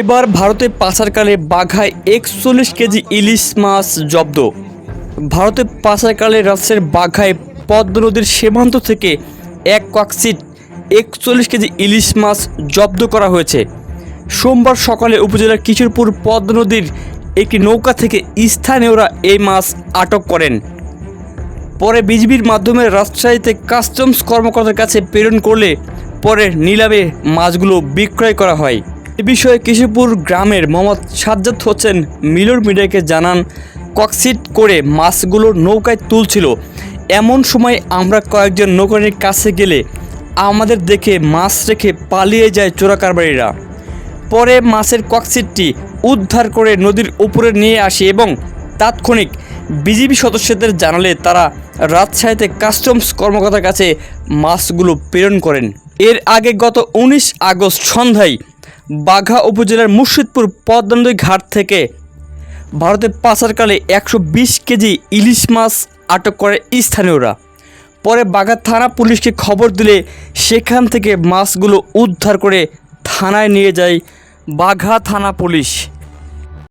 এবার ভারতে পাচারকালে বাঘায় একচল্লিশ কেজি ইলিশ মাছ জব্দ। ভারতে পাচারকালে রাজশাহীর বাঘায় পদ্ম নদীর সীমান্ত থেকে এক কক্সিট একচল্লিশ কেজি ইলিশ মাছ জব্দ করা হয়েছে। সোমবার সকালে উপজেলার কিশোরপুর পদ্ম নদীর একটি নৌকা থেকে স্থানীয়রা এই মাছ আটক করেন। পরে বিজিবির মাধ্যমে রাজশাহীতে কাস্টমস কর্মকর্তার কাছে প্রেরণ করলে পরে নিলামে মাছগুলো বিক্রয় করা হয়। এ বিষয়ে কিশোরপুর গ্রামের মোহাম্মদ সাজ্জাদ হোসেন মিলর মিডিয়াকে জানান, ককসিট করে মাছগুলো নৌকায় তুলছিল। এমন সময় আমরা কয়েকজন নৌকারির কাছে গেলে আমাদের দেখে মাছ রেখে পালিয়ে যায় চোরাকারবারিরা। পরে মাছের ককসিটটি উদ্ধার করে নদীর উপরে নিয়ে আসে এবং তাৎক্ষণিক বিজিবি সদস্যদের জানালে তারা রাজশাহীতে কাস্টমস কর্মকর্তার কাছে মাছগুলো প্রেরণ করেন। এর আগে গত উনিশ আগস্ট সন্ধ্যায় বাঘা উপজেলার মুর্শিদপুর পদ্মনদী ঘাট থেকে ভারতে পাচারকালে একশো বিশ কেজি ইলিশ মাছ আটক করে স্থানীয়রা। পরে বাঘা থানা পুলিশকে খবর দিলে সেখান থেকে মাছগুলো উদ্ধার করে থানায় নিয়ে যায় বাঘা থানা পুলিশ।